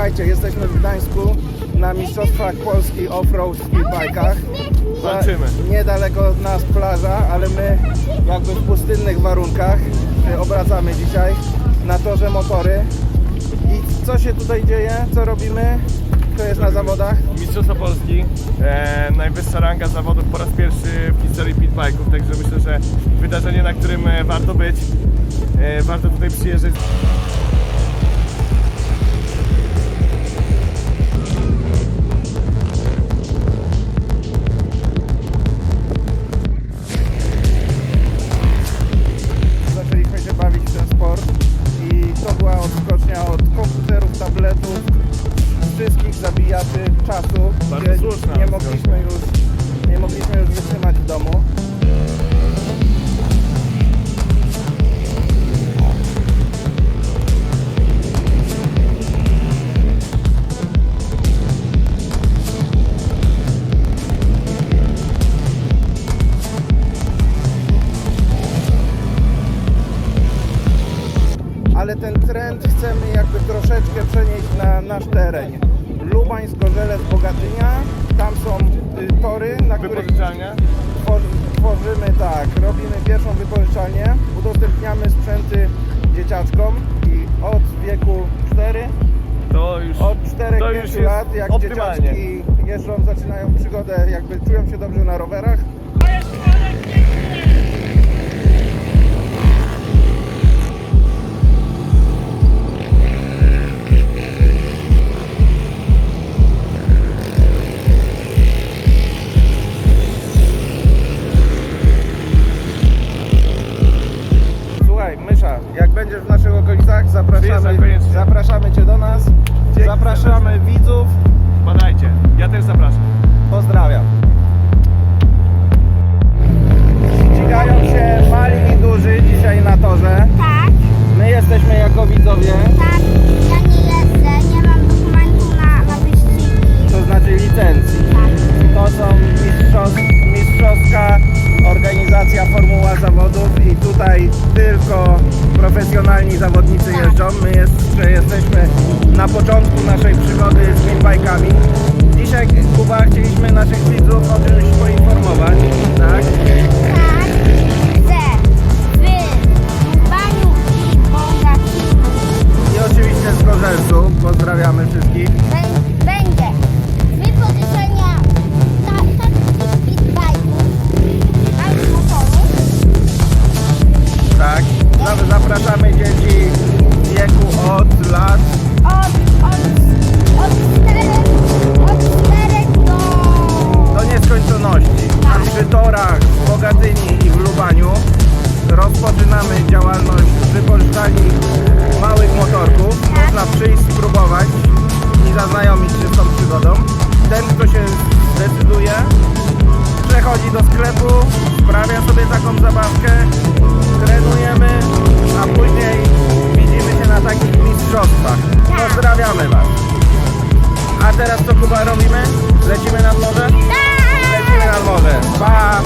Słuchajcie, jesteśmy w Gdańsku na Mistrzostwach Polski Offroad w bajkach. Walczymy. Niedaleko od nas plaża, ale my jakby w pustynnych warunkach y, obracamy dzisiaj na torze motory. I co się tutaj dzieje? Co robimy? To jest na zawodach. Mistrzostwa Polski, e, najwyższa ranga zawodów po raz pierwszy w historii pitbike'ów, także myślę, że wydarzenie, na którym e, warto być, e, warto tutaj przyjeżdżać. Zabijaczy czasu, Bardzo gdzie słuszna nie mogliśmy już nie mogliśmy już wytrzymać w domu. ale ten trend chcemy jakby troszeczkę przenieść na nasz teren. Lubań, Zgorzelec, Bogatynia, tam są y, tory, na których Wypożyczalnia. tworzy, tworzymy tak, robimy pierwszą wypożyczalnię, udostępniamy sprzęty dzieciaczkom i od wieku 4, To już, od to już 4-5 jest lat, jak optymalnie. dzieciaczki jeżdżą, zaczynają przygodę, jakby czują się dobrze na rowerach, okolicach, zapraszamy, koniecznie. zapraszamy Cię do nas. Dzięki zapraszamy widzów. Badajcie, ja też zapraszam. Pozdrawiam. Profesjonalni zawodnicy jeżdżą. My jesteśmy na początku naszej przygody z pinbajkami. Dzisiaj Kuba chcieliśmy naszych widzów o czymś poinformować. Tak? i oczywiście z Korzelcu. Pozdrawiamy wszystkich. Bę- Będzie wypożyczenia Poznaniu rozpoczynamy działalność z małych motorków. Można przyjść, spróbować i zaznajomić się z tą przygodą. Ten, kto się zdecyduje, przechodzi do sklepu, sprawia sobie taką zabawkę, trenujemy, a później widzimy się na takich mistrzostwach. Pozdrawiamy Was! A teraz co Kuba robimy? Lecimy nad morze? Tak! Lecimy nad morze. Pa!